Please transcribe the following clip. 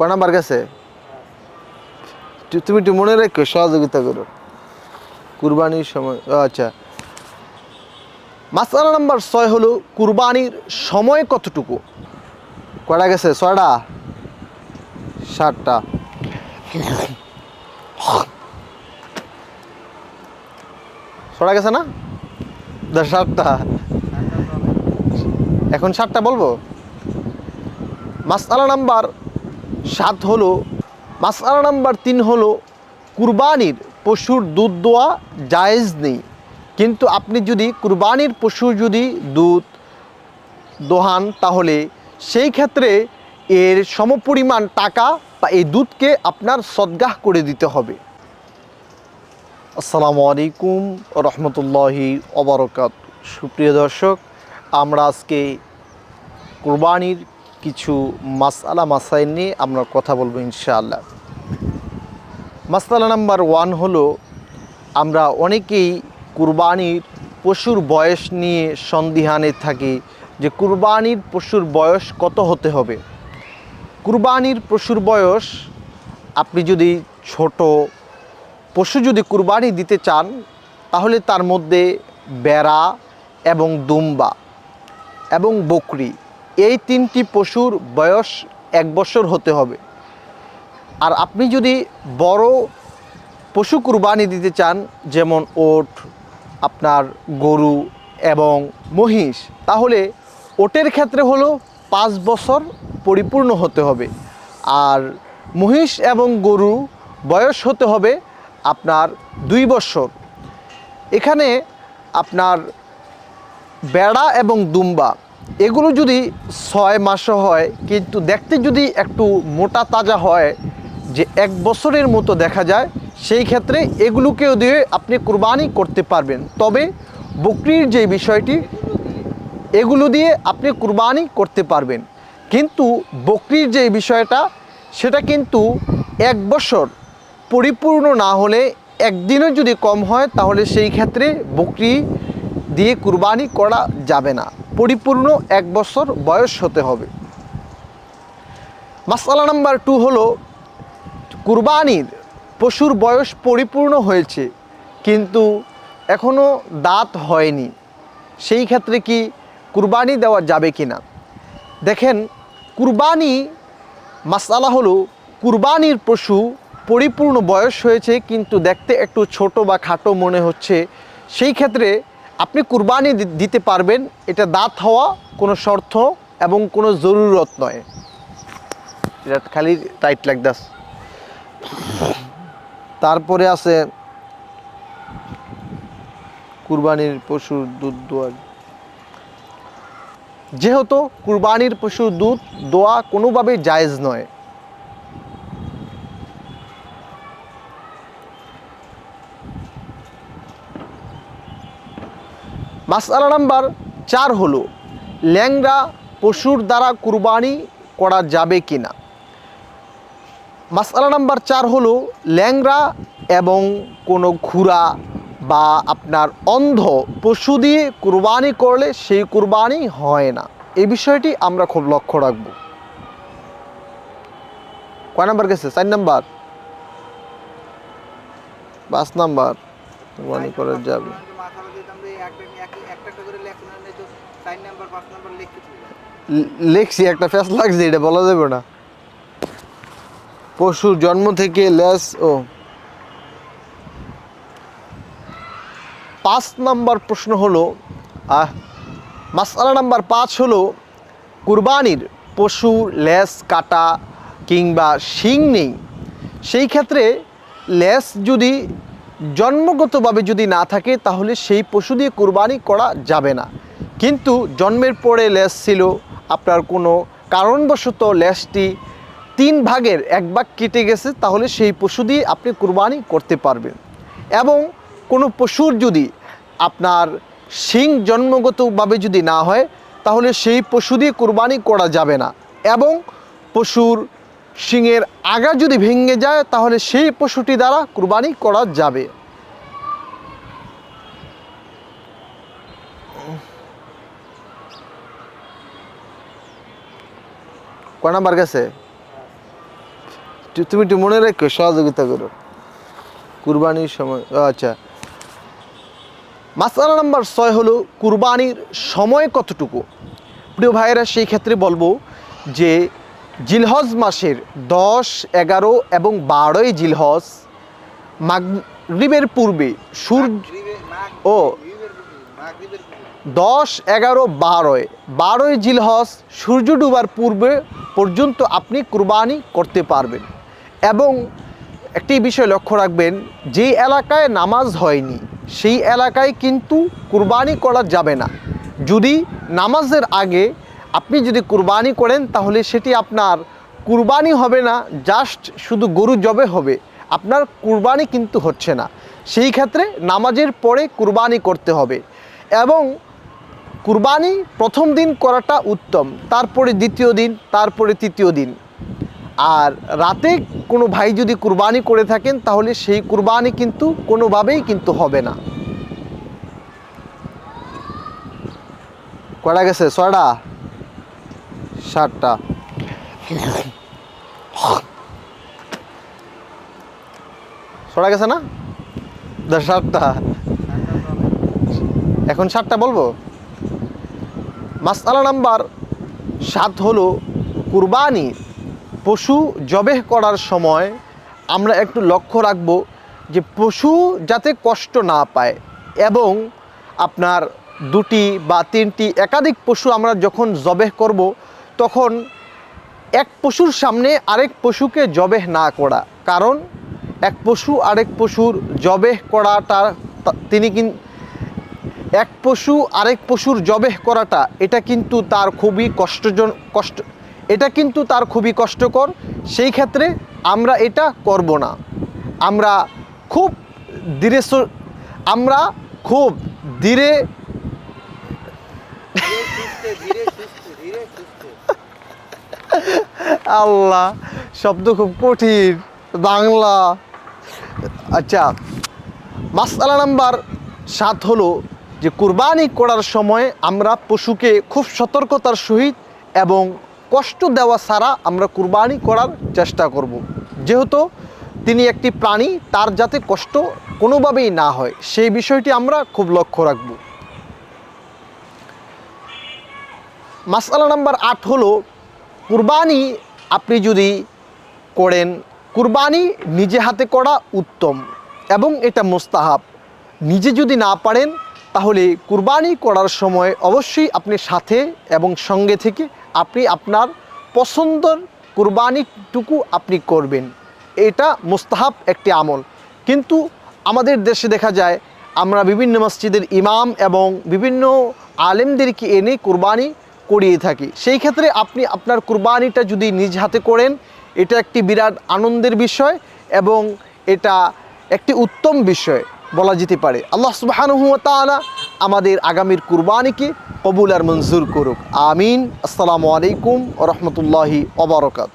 কয় নাম্বার গেছে? তুমি একটু মনে রেখো, সহযোগিতা করো। কুরবানির সময় আচ্ছা। মাসালা নাম্বার ছয় হলো, কুরবানির সময় কতটুকু? কয়টা গেছে? ছয়টা? সাতটা। ছয়টা গেছে না? সাতটা। এখন সাতটা বলব? মাসালা নাম্বার সাত হলো মাসালা নাম্বার তিন হলো, কুরবানির পশুর দুধ দোয়া জায়েজ নেই। কিন্তু আপনি যদি কুরবানির পশু যদি দুধ দোহান, তাহলে সেই ক্ষেত্রে এর সমপরিমাণ টাকা বা এই দুধকে আপনার সদ্গাহ করে দিতে হবে। আসসালামু আলাইকুম রহমতুল্লাহি অবরকাত সুপ্রিয় দর্শক, আমরা আজকে কুরবানির কিছু মাসালা মাসাইল নিয়ে আমরা কথা বলব ইনশাআল্লাহ। মাসালা নাম্বার ওয়ান হলো, আমরা অনেকেই কুরবানির পশুর বয়স নিয়ে সন্দিহানে থাকি যে কুরবানির পশুর বয়স কত হতে হবে। কুরবানির পশুর বয়স, আপনি যদি ছোট পশু যদি কুরবানি দিতে চান, তাহলে তার মধ্যে বেড়া এবং দুম্বা এবং বকরি এই তিনটি পশুর বয়স এক বছর হতে হবে। আর আপনি যদি বড় পশু কুরবানি দিতে চান, যেমন ওট, আপনার গরু এবং মহিষ, তাহলে ওটের ক্ষেত্রে হলো পাঁচ বছর পরিপূর্ণ হতে হবে। আর মহিষ এবং গরু বয়স হতে হবে আপনার দুই বছর। এখানে আপনার বেড়া এবং দুম্বা এগুলো যদি ছয় মাসও হয়, কিন্তু দেখতে যদি একটু মোটা তাজা হয়, যে এক বছরের মতো দেখা যায়, সেই ক্ষেত্রে এগুলোকেও দিয়ে আপনি কুরবানি করতে পারবেন। তবে বকরির যে বিষয়টি, এগুলো দিয়ে আপনি কুরবানি করতে পারবেন। কিন্তু বকরির যে বিষয়টা, সেটা কিন্তু এক বছর পরিপূর্ণ না হলে একদিনও যদি কম হয়, তাহলে সেই ক্ষেত্রে বকরি দিয়ে কুরবানি করা যাবে না। পরিপূর্ণ এক বছর বয়স হতে হবে। মাসালা নাম্বার টু হলো, কুরবানির পশুর বয়স পরিপূর্ণ হয়েছে, কিন্তু এখনও দাঁত হয়নি। সেই ক্ষেত্রে কি কুরবানি দেওয়া যাবে কি না দেখেন, কুরবানি, মাসালা হলো, কুরবানির পশু পরিপূর্ণ বয়স হয়েছে, কিন্তু দেখতে একটু ছোট বা খাটো মনে হচ্ছে। সেই ক্ষেত্রে আপনি কুরবানি দিতে পারবেন, এটা দাঁত হওয়া কোনো শর্ত এবং কোনো জরুরত নয়। এটা খালি টাইট লাগদাস তারপরে আছে কুরবানির পশুর দুধ দোয়া। যেহেতু কুরবানির পশুর দুধ দোয়া কোনোভাবেই জায়েজ নয় মাসালা নাম্বার চার হলো ল্যাংরা পশুর দ্বারা কুরবানি করা যাবে কি না মাসালা নাম্বার চার হলো ল্যাংরা এবং কোনো খুরা বা আপনার অন্ধ পশু দিয়ে কুরবানি করলে সেই কুরবানি হয় না। এই বিষয়টি আমরা খুব লক্ষ্য রাখব। কয় নাম্বার গেছে? চার নাম্বার। পাঁচ নাম্বার। কুরবানি করা যাবে মাথাটা দিতাম যে একটা এক- একটা একটা করে লেখুন আর নয়তো চার নাম্বার পাঁচ নাম্বার লিখতে চলে যায়। লে- লেখছি, একটা ফ্যাস লাগছে, এটা বলা যাবে না। পশুর জন্ম থেকে লেস ও। পাঁচ নাম্বার প্রশ্ন হলো মাসালা নাম্বার পাঁচ হলো, কুরবানির পশু লেস কাটা কিংবা শিং নেই। সেই ক্ষেত্রে লেস যদি জন্মগতভাবে যদি না থাকে, তাহলে সেই পশু দিয়ে কুরবানি করা যাবে না। কিন্তু জন্মের পরে লেস ছিল। আপনার কোনো কারণবশত লেসটি তিন ভাগের এক ভাগ কেটে গেছে, তাহলে সেই পশু দিয়ে আপনি কুরবানি করতে পারবেন। এবং কোনো পশুর যদি আপনার শিং জন্মগতভাবে যদি না হয়, তাহলে সেই পশু দিয়ে কুরবানি করা যাবে না। এবং পশুর শিংয়ের আগা যদি ভেঙে যায়, তাহলে সেই পশুটি দ্বারা কুরবানি করা যাবে। কয় নাম্বার গেছে? তুমি একটু মনে রেখো সহযোগিতা করো। কুরবানির সময় আচ্ছা। মাসালা নাম্বার ছয় হলো কুরবানির সময় কতটুকু? প্রিয় ভাইয়েরা সেই ক্ষেত্রে বলব যে জিলহজ মাসের দশ এগারো এবং বারোই জিলহজ মাগরিবের পূর্বে সূর্য ও। দশ, এগারো, বারোয়। বারোই জিলহস সূর্য ডুবার পূর্বে পর্যন্ত আপনি কুরবানি করতে পারবেন। এবং একটি বিষয় লক্ষ্য রাখবেন, যে এলাকায় নামাজ হয়নি, সেই এলাকায় কিন্তু কুরবানি করা যাবে না। যদি নামাজের আগে আপনি যদি কুরবানি করেন, তাহলে সেটি আপনার কুরবানি হবে না, জাস্ট শুধু গরু জবে হবে। আপনার কুরবানি কিন্তু হচ্ছে না। সেই ক্ষেত্রে নামাজের পরে কুরবানি করতে হবে। এবং কুরবানি প্রথম দিন করাটা উত্তম, তারপরে দ্বিতীয় দিন, তারপরে তৃতীয় দিন। আর রাতে কোনো ভাই যদি কুরবানি করে থাকেন, তাহলে সেই কুরবানি কিন্তু কোনোভাবেই কিন্তু হবে না। কটা গেছে? ছয়টা? সাতটা। ছটা গেছে না? সাতটা। এখন সাতটা বলব? মাসালা নাম্বার সাত হলো কুরবানি পশু জবেহ করার সময় আমরা একটু লক্ষ্য রাখব যে পশু যাতে কষ্ট না পায় এবং আপনার দুটি বা তিনটি একাধিক পশু আমরা যখন জবেহ করব, তখন এক পশুর সামনে আরেক পশুকে জবেহ না করা। কারণ এক পশু আরেক পশুর জবেহ করাটা তিনি কিন্তু এক পশু আরেক পশুর জবেহ করাটা, এটা কিন্তু তার খুবই কষ্টজন, কষ্ট, এটা কিন্তু তার খুবই কষ্টকর। সেই ক্ষেত্রে আমরা এটা করব না। আমরা খুব ধীরে আমরা খুব ধীরে। আল্লাহ, শব্দ খুব কঠিন। বাংলা। আচ্ছা মাসালা নাম্বার সাত হলো যে কুরবানি করার সময় আমরা পশুকে খুব সতর্কতার সহিত এবং কষ্ট দেওয়া ছাড়া আমরা কুরবানি করার চেষ্টা করব। যেহেতু তিনি একটি প্রাণী, তার যাতে কষ্ট কোনোভাবেই না হয়, সেই বিষয়টি আমরা খুব লক্ষ্য রাখব মাসালা নাম্বার আট হলো, কুরবানি আপনি যদি করেন, কুরবানি নিজে হাতে করা উত্তম এবং এটা মোস্তাহাব নিজে যদি না পারেন তাহলে কুরবানি করার সময় অবশ্যই আপনি সাথে এবং সঙ্গে থেকে আপনি আপনার পছন্দর কুরবানিটুকু আপনি করবেন। এটা মুস্তাহাব একটি আমল। কিন্তু আমাদের দেশে দেখা যায়, আমরা বিভিন্ন মসজিদের ইমাম এবং বিভিন্ন আলেমদেরকে এনে কুরবানি করিয়ে থাকি। সেই ক্ষেত্রে আপনি আপনার কুরবানিটা যদি নিজ হাতে করেন, এটা একটি বিরাট আনন্দের বিষয় এবং এটা একটি উত্তম বিষয়। বলা যেতে পারে। আল্লাহ সুবাহানুহতালা আমাদের আগামীর কুরবানিকে কবুল আর মঞ্জুর করুক। আমিন। আসসালামু আলাইকুম রহমতুল্লাহি অবরকাত